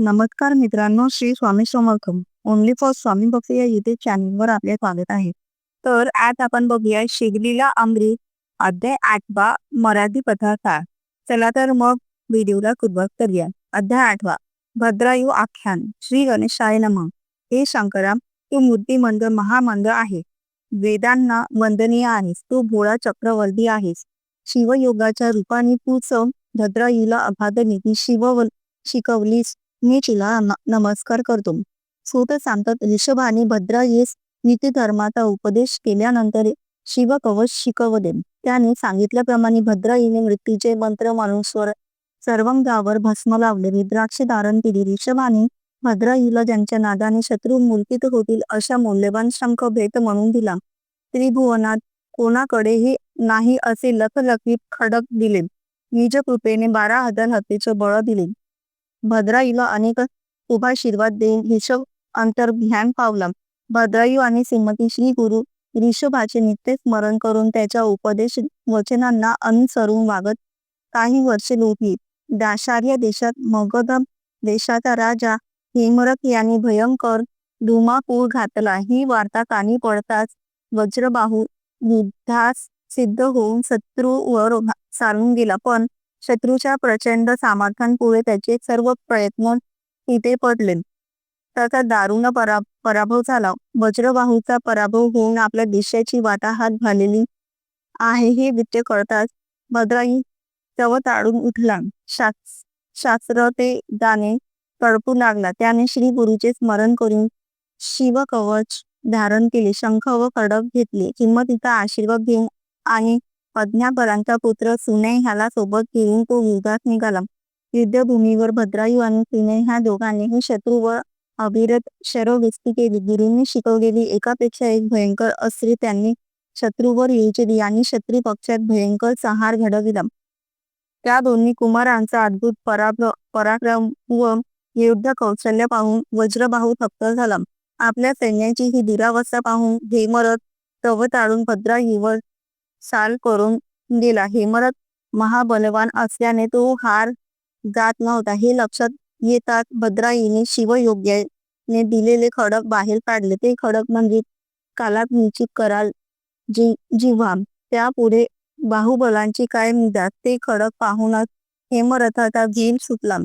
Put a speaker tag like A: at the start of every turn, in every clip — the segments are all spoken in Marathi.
A: नमस्कार मित्रांनो श्री स्वामी समर्थम ओनली फॉर स्वामी भक्त या युट्यूब चॅनलवर आपले स्वागत आहे. तर आज आपण बघूया शिगलीला अमृत अध्याय आठवा मराठी पदार्थ. चला तर मग व्हिडिओला सुरुवात करूया. अध्याय आठवा भद्रायू आख्यान श्री गणेशाय नम. हे शंकरा तू मूर्तिमंद महामंद आहे. वेदांना वंदनीय आहेस. तू भोळा चक्रवर्ती आहेस. शिवयोगाच्या रूपाने तूच भद्रायूला अभाद निधी शिव शिकवलीस. मी तिला नमस्कार करतो. सूत सांगतात ऋषभाने भद्रा येस नीतिधर्माचा उपदेश केल्यानंतर शिव कवच शिकवले त्याने सांगितल्याप्रमाणे भद्रा हिने मृत्यूचे मंत्र म्हणून स्वर सर्वांगावर भस्म लावले. रुद्राक्ष धारण केली. ऋषभाने भद्रा हिला ज्यांच्या नादाने शत्रू मूर्तीत होतील अशा मौल्यवान शंख भेट म्हणून दिला. त्रिभुवनात कोणाकडेही नाही असे लखलखीत खडक दिले. निज कृपेने बारा हजार हत्तीचे बळ दिले. भद्राईला अनेक उभाशीर्वाद देऊन ऋषभ अंतर्ध्यान पावला. भद्रायू आणि श्रीमती श्री गुरु ऋषभाचे नित्य स्मरण करून त्याच्या उपदेश वचनांना अनुसरून वागत काही वर्षे लोटली. दाशार्य देशात मगध देशाचा राजा हेमरक यांनी भयंकर धुमाकूळ घातला. ही वार्ता कानी पडताच वज्रबाहू युद्धास सिद्ध होऊन शत्रूवर सारून गेला. पण शत्रूच्या प्रचंड सामर्थ्यांपुढे त्याचे सर्व प्रयत्न तिथे पडले. त्याचा दारुण परा पराभव झाला. वज्रबाहूचा पराभव होऊन आपल्या देशाची वाटाहात झालेली आहे हे वित्त कळताच भद्राई चवताळून उठला. शास शास्त्र ते गाणे तडपू लागला. त्याने श्री गुरुचे स्मरण करून शिव कवच धारण केले. शंख व खडक घेतले. किंमतीचा आशीर्वाद घेऊन आणि अज्ञापरांचा पुत्र सुने ह्याला सोबत घेऊन तो युद्धात निघाला. युद्धभूमीवर भद्रायू आणि सुने ह्या दोघांनीही शत्रू व अभिरत शरवृष्टी केली. गुरुंनी शिकवलेली एकापेक्षा एक भयंकर अस्त्री त्यांनी शत्रूवर योजली आणि शत्रू पक्षात भयंकर संहार घडविला. त्या दोन्ही कुमारांचा अद्भुत पराक्रम पराक्रम व युद्ध कौशल्य पाहून वज्रबाहू थक्क झाला. आपल्या सैन्याची ही दुरावस्था पाहून हेमरथ तवताळून भद्रायूवर साल करून गेला हिमरत महाबलवान असल्याने तो हार जात नव्हता. हे लक्षात येतात भद्राईने शिवयोग्याने दिलेले खडक बाहेर काढले. ते खडक म्हणजे कालात निश्चित कराल जी जिव्हा. त्यापुढे बाहुबलांची काय निदात ते खडक पाहूनच हेमरथाचा भीम सुटला.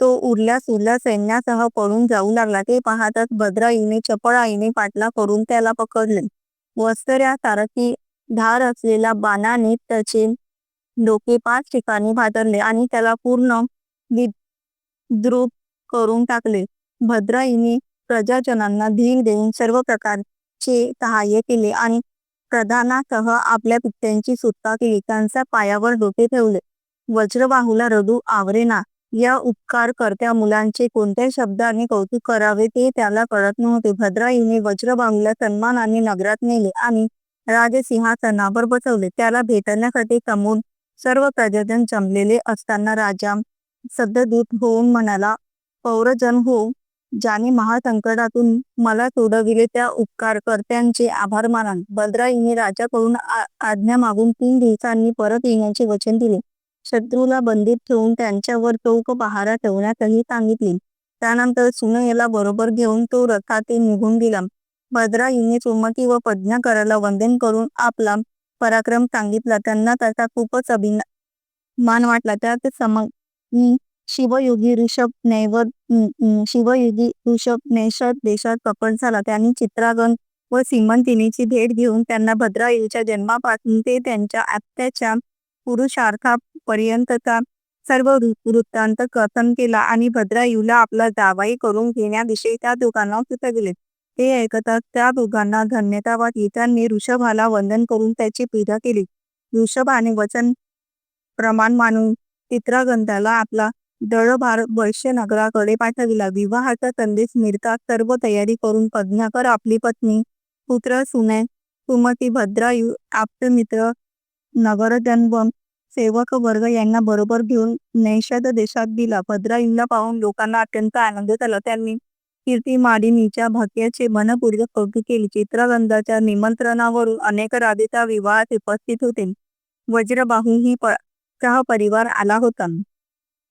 A: तो उरल्या सुरल्या सैन्यासह पळून जाऊ लागला. ते पाहताच भद्राईने चपळाईने पाटला करून त्याला पकडले. वस्त्र्या सारखी धार असलेल्या बाणाने त्याचे डोके पाच ठिकाणी भादरले आणि त्याला पूर्ण विद्रुप करून टाकले. भद्राईने प्रजाजनांना धीर देऊन सर्व प्रकारचे सहाय्य केले आणि प्रधानासह आपल्या पित्यांची सुटका केली. त्यांच्या पायावर डोके ठेवले. वज्रबाहूला रडू आवरेना. या उपकार करत्या मुलांचे कोणत्या शब्दाने कौतुक करावे ते त्याला कळत नव्हते. भद्राईने वज्रबाहूला सन्मानाने नगरात नेले आणि राजसिंहासनावर बसवले. त्याला भेटण्यासाठी कमून सर्व प्रजाजन जमलेले असताना राजा सद्यदूत होऊन म्हणाला पौरजन हो ज्याने महासंकटातून मला सोडविले त्या उपकारकर्त्यांचे आभार मानाल. बद्राईने राजाकडून आज्ञा मागून तीन दिवसांनी परत येण्याचे वचन दिले. शत्रूला बंदीत ठेवून त्यांच्यावर चौक पहारा ठेवण्यातही सांगितले. त्यानंतर सुनयला बरोबर घेऊन तो रथाते निघून गेला. भद्राईने सुमती व पज्ञाकराला वंदन करून आपला पराक्रम सांगितला. त्यांना त्याचा खूपच अभिमान वाटला. त्यात सम शिवयुगी ऋषभ नैवद शिवयुगी ऋषभ नैषद देशात कपट झाला. त्यांनी चित्रागण व सीमंतिनीची भेट घेऊन त्यांना भद्राईच्या जन्मापासून ते त्यांच्या आत्याच्या पुरुषार्थापर्यंतचा सर्व वृत्तांत कथन केला आणि भद्रायूला आपला जावाई करून घेण्याविषयी त्या दुकानावर सुचविले हे ऐकताच त्या दोघांना धन्यता वाटली त्यांनी ऋषभाला वंदन करून त्याची पूजा केली. ऋषभाने वचन प्रमाण मानून चित्रागंधाला आपला दळभार वैश्य नगराकडे पाठविला. विवाहाचा संदेश मिळताच सर्व तयारी करून पद्माकर आपली पत्नी पुत्र सुने सुमती भद्रायू आप्तमित्र नगरजन व सेवक वर्ग यांना बरोबर घेऊन नैषद देशात दिला. भद्रायूला पाहून लोकांना अत्यंत आनंद झाला. त्यांनी कीर्ती माडिनीच्या भाग्याचे मनपूर्वक कौतुक केले. चित्रगंधाच्या निमंत्रणावरून अनेक राधेचा विवाहात उपस्थित होते. वज्रबाहू ही परिवार आला होता.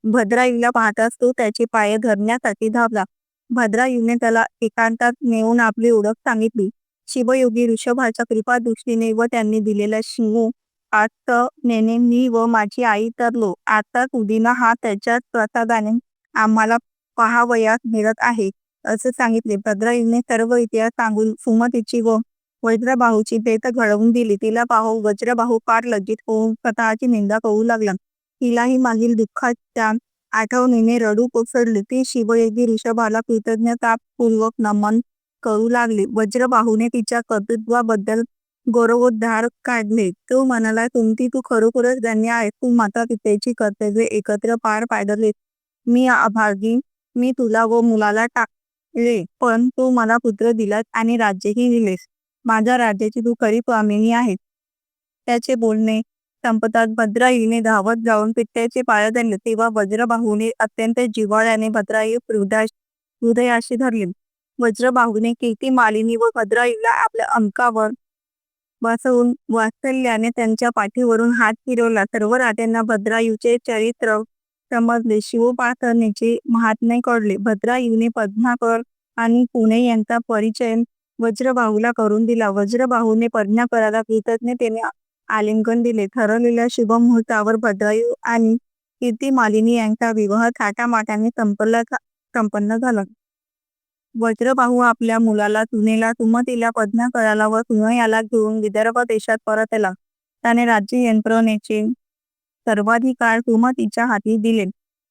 A: भद्राईला पाहताच तो त्याचे पाय धरण्यासाठी धावला. भद्रायूने त्याला एकांतात नेऊन आपली ओळख सांगितली. शिवयोगी ऋषभाच्या कृपा दृष्टीने व त्यांनी दिलेला शिंगू आत नेने मी व माझी आई तरलो आता उदिना हा त्याच्याच प्रसादाने आम्हाला पहावयास मिळत आहे. असं सांगितले. भद्राईने सर्व इतिहास सांगून सुमतीची व वज्रबाहूची भेट घडवून दिली. तिला पाहू वज्रबाहू फार लज्जित होऊन स्वतःची निंदा करू लागला. तिलाही मागील दुःखाच्या आठवणीने रडू कोसळली. ती शिवयोगी ऋषभाला कृतज्ञतापूर्वक नमन करू लागले. वज्रबाहूने तिच्या कर्तृत्वाबद्दल गौरवोद्धार काढले. तो म्हणाला तुमची तू खरोखरच धन्य आहे तू माता पित्याची कर्तव्य एकत्र पार पाडले मी आभागी मी तुला व मुलाला टाकले पण तू मला पुत्र दिलास आणि राज्यही दिलेस. माझ्या राज्याची तू खरी स्वामिनी आहेस. त्याचे बोलणे संपतात भद्राईने धावत जाऊन पित्याचे पाय धरले तेव्हा वज्रबाहूने अत्यंत जिव्हाळ्याने भद्राई हृदयाशी धरले. वज्रबाहूने कीर्ती मालिनी व भद्राईला आपल्या अंकावर बसवून वात्सल्याने त्यांच्या पाठीवरून हात फिरवला. सर्व राजांना भद्रायूचे चरित्र समजले. शिवपासनेचे महात्म्य कळले भद्रायूने पद्माकर आणि पुणे यांचा परिचय वज्रबाहूला करून दिला. वज्रबाहूने पद्माकराला कृतज्ञतेने आलिंगन दिले. ठरवलेल्या शुभ मुहूर्तावर भद्रायू आणि कीर्ती मालिनी यांचा विवाह थाटामाटाने संपला संपन्न झाला. वज्रबाहू आपल्या मुलाला सुनेला सुमतीला पद्माकराला व सुनयाला घेऊन विदर्भ देशात परत आला त्याने राज्य यंत्रणेचे सर्वाधिकार सुमतीच्या हाती दिले.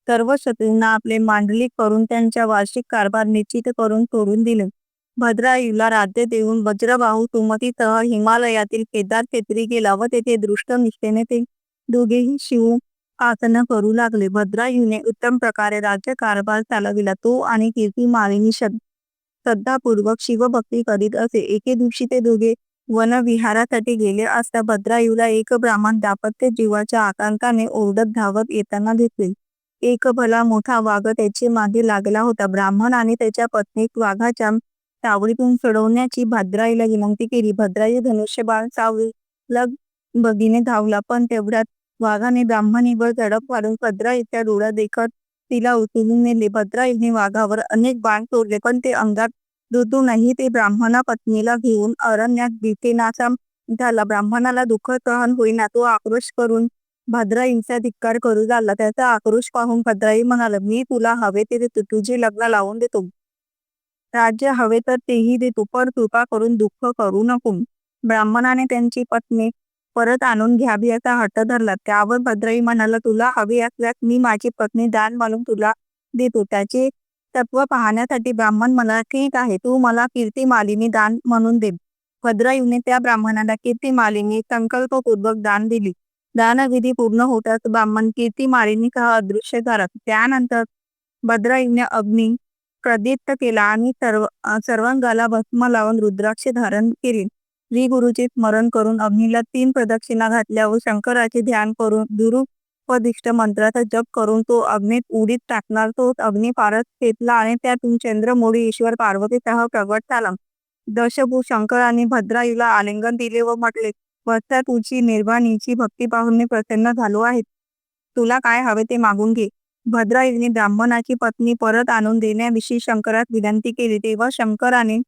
A: सर्व शत्रूंना आपले मांडलिक करून त्यांच्या वार्षिक कारभार निश्चित करून सोडून दिले. भद्रायूला राज्य देऊन वज्रबाहू सुमतीसह हिमालयातील केदार क्षेत्री गेला व तेथे दृष्ट निष्ठेने ते दोघेही शिव आसन करू लागले. भद्रायूने उत्तम प्रकारे राज्य कारभार चालविला. तो आणि कीर्ती मालिनी श्रद्धापूर्वक शिवभक्ती करीत असे. एके दिवशी ते दोघे वनविहारासाठी गेले असता भद्रायूला एक ब्राह्मण दापत्य जीवाच्या आकांताने ओरडत धावत येताना दिसले. एक भला मोठा वाघ त्याचे मागे लागला होता. ब्राह्मण आणि त्याच्या पत्नीक वाघाच्या सावळीतून सोडवण्याची भद्राईला विनंती केली. भद्राई धनुष्यबाण सावळीला बगीने धावला पण तेवढ्यात वाघाने ब्राह्मणीवर झडप वाढून भद्राईच्या डोळ्या देखत तिला उचलून नेले. भद्राईने वाघावर अनेक बाण सोडले पण ते अंगात दुतूनही ते ब्राह्मणा पत्नीला घेऊन अरण्यात बिपिनाचा झाला. ब्राह्मणाला दुःख सहन होईना तो आक्रोश करून भद्राईंचा धिक्कार करू लागला. त्याचा आक्रोश पाहून भद्राई म्हणाला मी तुला हवे ते तुझे लग्न लावून देतो. राज्य हवे तर तेही देतो पण कृपा करून दुःख करू नको ब्राह्मणाने त्यांची पत्नी परत आणून घ्यावी असा हट्ट धरला. त्यावर भद्राई म्हणाला तुला हवी असल्यास मी माझी पत्नी दान म्हणून तुला देतो. त्याचे तत्व पाहण्यासाठी ब्राह्मण मला ठीक आहे. तू मला कीर्ती मालिनी दान म्हणून दे. भद्रायूने त्या ब्राह्मणाला कीर्ती मालिनी संकल्पपूर्वक दान दिली. दानविधी पूर्ण होताच ब्राह्मण कीर्ती मालिनी सह अदृश्य झाला. त्यानंतर भद्रायूने अग्नी प्रदीप्त केला आणि सर्व सर्वांगाला भस्म लावून रुद्राक्ष धारण केली. श्री गुरुचे स्मरण करून अग्नीला तीन प्रदक्षिणा घातल्या व शंकराचे ध्यान करून दुरुपदिष्ट मंत्राचा जप करून तो अग्नीत उडीत टाकणार. तो अग्नी फारच खेचला आणि त्यातून चंद्रमोळी ईश्वर पार्वतीसह प्रगट झाला. दशभू शंकराने भद्रायूला आलिंगन दिले व म्हटले वत्सा तुझी निर्वाणीची भक्ती पाहून मी प्रसन्न झालो आहे. तुला काय हवे ते मागून घे. भद्राईने ब्राह्मणाची पत्नी परत आणून देण्याविषयी शंकरात विनंती केली. तेव्हा शंकराने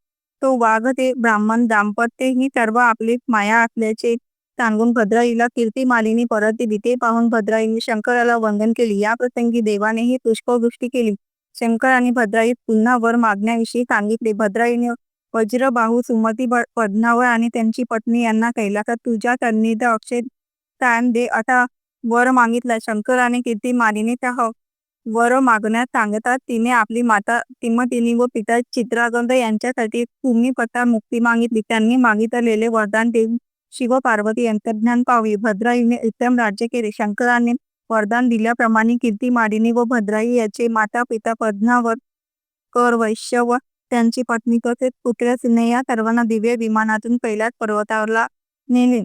A: तो वाघ ते ब्राह्मण दाम्पत्य ही सर्व आपली माया असल्याचे सांगून भद्राईला कीर्ती मालिनी परत दिली. ते पाहून भद्राईने शंकराला वंदन केली. या प्रसंगी देवानेही पुष्पवृष्टी केली. शंकराने भद्राईत पुन्हा वर मागण्याविषयी सांगितले. भद्राईने वज्रबाहू सुमती पद्मावर आणि त्यांची पत्नी यांना कैलासात तुझ्या तन्निध अक्षय स्थान दे असा वर मागितला. शंकराने कीर्ती मालिनी त्या वर मागण्यास सांगतात तिने आपली माता तिमतिनी व पिता चित्रागंध यांच्यासाठी भूमिपता मुक्ती मागितली. त्यांनी मागितलेले वरदान देऊन शिव पार्वती ज्ञान पावी भद्राईने उत्तम राज्य केले. शंकराने वरदान दिल्याप्रमाणे कीर्ती माडिनी व भद्राई याचे माता पिता पद्मावर कर वैश्य व त्यांची पत्नी तसेच पुत्र सिने या सर्वांना दिव्य विमानातून पहिल्याच पर्वतावरला नेले.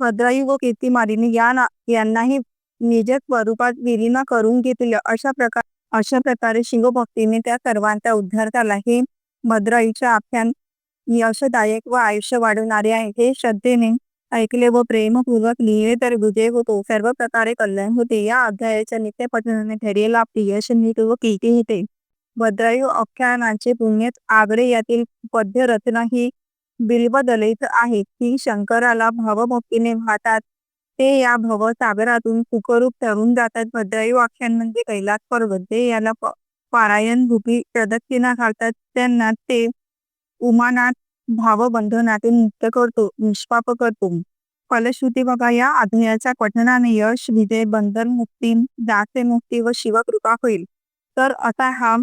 A: भद्राई व कीर्ती माडिनी या यांनाही निज स्वरूपात विलीन करून घेतले अशा प्रकार अशा प्रकारे शिवभक्तीने त्या सर्वांचा उद्धार झाला. हे भद्राईच्या आख्यान यशदायक व आयुष्य वाढवणारे आहे हे श्रद्धेने ऐकले व प्रेमपूर्वक लिहिले तर विजय होतो. सर्व प्रकारे कल्याण होते. या अध्यायाच्या नित्य पठणाने ठरेल यश नीट व कीर्ती होते. भद्रायू आख्यानाचे पुण्यात आगरे यातील पद्य रचना ही बिल्वदलित आहे. की शंकराला भावमुक्तीने वाहतात. ते या भव सागरातून ठरून जातात. भद्रायू आख्यान म्हणजे कैलास पर्वत. ते याला पारायण भूपी प्रदक्षिणा घालतात. त्यांना ते उमानात भावबंधनातून मुक्त करतो निष्पाप करतो. फलश्रुती बघा या अध्यायाच्या पठनाने यश विजय बंधन मुक्ती दासे मुक्ती व शिवकृपा होईल. तर असा हा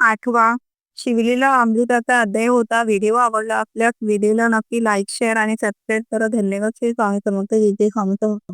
A: आठवा शिवलेला अमृताचा अध्याय होता. व्हिडिओ आवडला असल्यास व्हिडिओला नक्की लाईक शेअर आणि सबस्क्राईब करा. धन्यवाद. श्री स्वामी समर्थ. विजय स्वामी समर्थ.